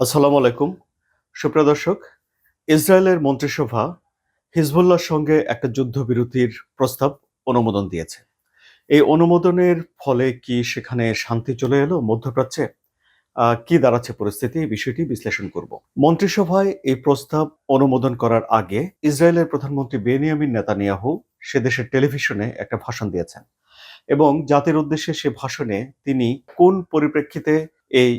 আসসালামু আলাইকুম। সুপ্রিয় দর্শক, ইসরায়েলের মন্ত্রিসভা হিজবুল্লাহর সঙ্গে একটা যুদ্ধবিরতির প্রস্তাব অনুমোদন দিয়েছে। এই অনুমোদনের ফলে কি সেখানে শান্তি চলে এলো মধ্যপ্রাচ্যে? কি দাঁড়াচ্ছে পরিস্থিতি, এই বিষয়টি বিশ্লেষণ করব। মন্ত্রিসভায় এই প্রস্তাব অনুমোদন করার আগে ইসরায়েলের প্রধানমন্ত্রী বেনিয়ামিন নেতানিয়াহু সে দেশের টেলিভিশনে একটা ভাষণ দিয়েছেন এবং জাতির উদ্দেশ্যে সে ভাষণে তিনি কোন পরিপ্রেক্ষিতে এই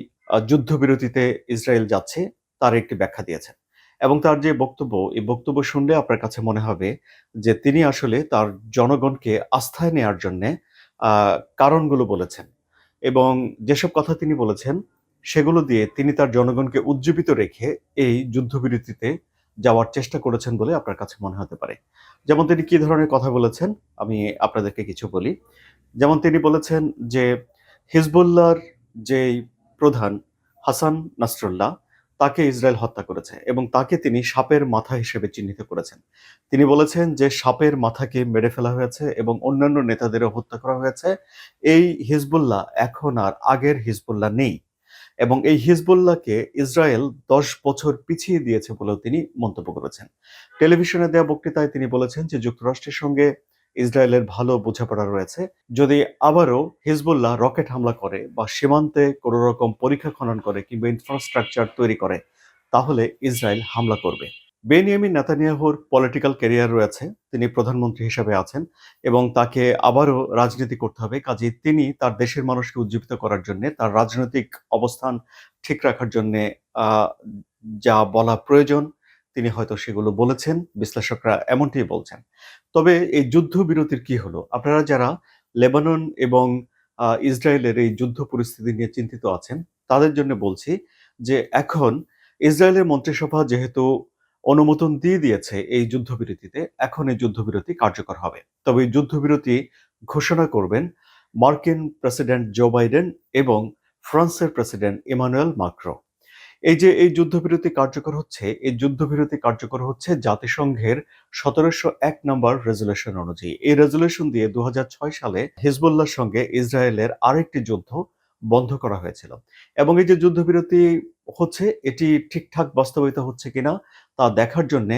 যুদ্ধবিরতিতে ইসরায়েল যাচ্ছে, তার একটি ব্যাখ্যা দিয়েছেন। এবং তার যে বক্তব্য, এই বক্তব্য শুনলে আপনার কাছে মনে হবে যে তিনি আসলে তার জনগণকে আস্থায় নেওয়ার জন্য কারণগুলো বলেছেন। এবং যেসব কথা তিনি বলেছেন, সেগুলো দিয়ে তিনি তার জনগণকে উজ্জীবিত রেখে এই যুদ্ধবিরতিতে যাওয়ার চেষ্টা করেছেন বলে আপনার কাছে মনে হতে পারে। যেমন তিনি কি ধরনের কথা বলেছেন, আমি আপনাদেরকে কিছু বলি। যেমন তিনি বলেছেন যে হিজবুল্লাহর যে প্রধান হাসান নাসরুল্লাহ তাকে ইসরায়েল হত্যা করেছে এবং তাকে তিনি সাপের মাথা হিসেবে চিহ্নিত করেছেন। তিনি বলেছেন যে সাপের মাথাকে মেরে ফেলা হয়েছে এবং অন্যান্য নেতাদেরও হত্যা করা হয়েছে। এই হিজবুল্লাহ এখন আর আগের হিজবুল্লাহ নেই এবং এই হিজবুল্লাহকে ইসরায়েল দশ বছর পিছিয়ে দিয়েছে বলেও তিনি মন্তব্য করেছেন। টেলিভিশনে দেওয়া বক্তৃতায় তিনি বলেছেন যে যুক্তরাষ্ট্রের সঙ্গে ইসরায়েলের ভালো বোঝাপড়া রয়েছে। যদি আবারও হিজবুল্লাহ রকেট হামলা করে বা সীমান্তে কোনো রকম পরীক্ষা খনন করে কিংবা ইনফ্রাস্ট্রাকচার তৈরি করে, তাহলে ইসরায়েল হামলা করবে। বেনিয়ামিন নেতানিয়াহুর পলিটিক্যাল ক্যারিয়ার রয়েছে, তিনি প্রধানমন্ত্রী হিসেবে আছেন এবং তাকে আবারও রাজনীতি করতে হবে। কাজে তিনি তার দেশের মানুষকে উজ্জীবিত করার জন্য, তার রাজনৈতিক অবস্থান ঠিক রাখার জন্য যা বলা প্রয়োজন তিনি হয়তো সেগুলো বলেছেন, বিশ্লেষকরা এমনটি বলছেন। তবে এই যুদ্ধ বিরতির কি হলো? আপনারা যারা লেবানন এবং ইসরায়েলের এই যুদ্ধ পরিস্থিতি নিয়ে চিন্তিত আছেন, তাদের জন্য বলছি যে এখন ইসরায়েলের মন্ত্রিসভা যেহেতু অনুমোদন দিয়ে দিয়েছে এই যুদ্ধবিরতিতে, এখন এই যুদ্ধবিরতি কার্যকর হবে। তবে এই যুদ্ধবিরতি ঘোষণা করবেন মার্কিন প্রেসিডেন্ট জো বাইডেন এবং ফ্রান্সের প্রেসিডেন্ট ইমানুয়েল মাক্রো। এই যে এই যুদ্ধবিরতি কার্যকর হচ্ছে, এই যুদ্ধবিরতি কার্যকর হচ্ছে জাতিসংঘের সতেরোশো এক নম্বর রেজুলেশন অনুযায়ী। এই রেজুলেশন দিয়ে দুহাজার ছয় সালে হিজবুল্লাহর সঙ্গে ইসরায়েলের আরেকটি যুদ্ধ বন্ধ করা হয়েছিল। এবং এই যে যুদ্ধবিরতি হচ্ছে, এটি ঠিকঠাক বাস্তবায়িত হচ্ছে কিনা তা দেখার জন্যে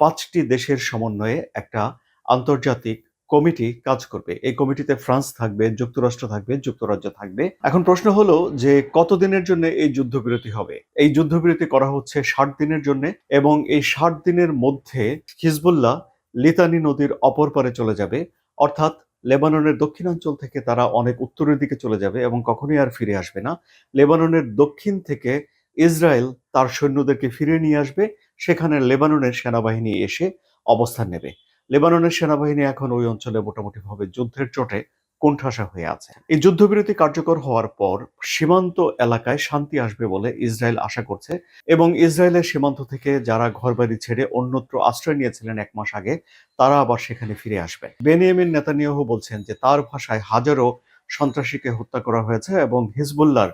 পাঁচটি দেশের সমন্বয়ে একটা আন্তর্জাতিক কমিটি কাজ করবে। এই কমিটিতে ফ্রান্স থাকবে, যুক্তরাষ্ট্র থাকবে, যুক্তরাজ্য থাকবে। এখন প্রশ্ন হলো যে কতদিনের জন্য এই যুদ্ধবিরতি হবে? এই যুদ্ধবিরতি করা হচ্ছে ষাট দিনের জন্য এবং এই ষাট দিনের মধ্যে হিজবুল্লাহ লিতানি নদীর অপর পারে চলে যাবে। অর্থাৎ লেবাননের দক্ষিণাঞ্চল থেকে তারা অনেক উত্তরের দিকে চলে যাবে এবং কখনোই আর ফিরে আসবে না। লেবাননের দক্ষিণ থেকে ইসরায়েল তার সৈন্যদেরকে ফিরিয়ে নিয়ে আসবে। সেখানে লেবাননের সেনাবাহিনী এসে অবস্থান নেবে। লেবাননের সেনাবাহিনী এখন ওই অঞ্চলে মোটামুটিভাবে যুদ্ধের চোটে কোণঠাসা হয়ে আছে। এই যুদ্ধবিরতি কার্যকর হওয়ার পর সীমান্ত এলাকায় শান্তি আসবে বলে ইসরায়েল আশা করছে এবং ইসরায়েলের সীমান্ত থেকে যারা ঘরবাড়ি ছেড়ে অন্যত্র আশ্রয় নিয়েছিলেন এক মাস আগে, তারা আবার সেখানে ফিরে আসবে। বেনিয়ামিন নেতানিয়াহু বলছেন যে তার ভাষায় হাজারো সন্ত্রাসীকে হত্যা করা হয়েছে এবং হিজবুল্লার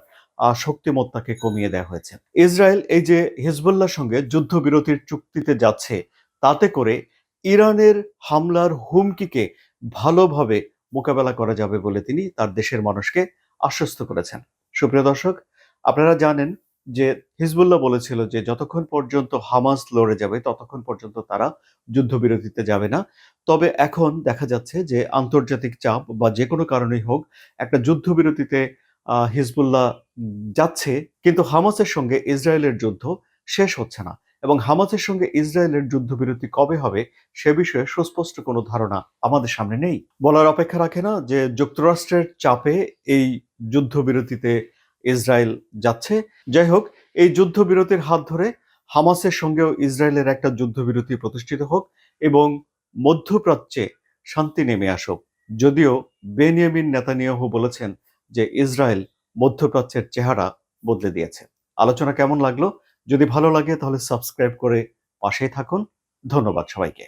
শক্তিমত্তাকে কমিয়ে দেওয়া হয়েছে। ইসরায়েল এই যে হিজবুল্লাহর সঙ্গে যুদ্ধবিরতির চুক্তিতে যাচ্ছে, তাতে করে ইরানের হামলার হুমকিকে ভালোভাবে মোকাবেলা করা যাবে বলে তিনি তার দেশের মানুষকে আশ্বস্ত করেছেন। সুপ্রিয় দর্শক, আপনারা জানেন যে হিজবুল্লাহ বলেছিল যে যতক্ষণ পর্যন্ত হামাস লড়ে যাবে, ততক্ষণ পর্যন্ত তারা যুদ্ধবিরতিতে যাবে না। তবে এখন দেখা যাচ্ছে যে আন্তর্জাতিক চাপ বা যে কোনো কারণেই হোক, একটা যুদ্ধবিরতিতে হিজবুল্লাহ যাচ্ছে, কিন্তু হামাসের সঙ্গে ইসরায়েলের যুদ্ধ শেষ হচ্ছে না। এবং হামাসের সঙ্গে ইসরায়েলের যুদ্ধবিরতি কবে হবে, সে বিষয়ে সুস্পষ্ট কোনো ধারণা আমাদের সামনে নেই। বলার অপেক্ষা রাখে না যে যুক্তরাষ্ট্রের চাপে এই যুদ্ধবিরতিতে ইসরায়েল যাচ্ছে। যাই হোক, এই যুদ্ধবিরতির হাত ধরে হামাসের সঙ্গেও ইসরায়েলের একটা যুদ্ধবিরতি প্রতিষ্ঠিত হোক এবং মধ্যপ্রাচ্যে শান্তি নেমে আসুক। যদিও বেনিয়ামিন নেতানিয়াহু বলেছেন যে ইসরায়েল মধ্যপ্রাচ্যের চেহারা বদলে দিয়েছে। আলোচনা কেমন লাগল? যদি ভালো লাগে তাহলে সাবস্ক্রাইব করে পাশেই থাকুন। ধন্যবাদ সবাইকে।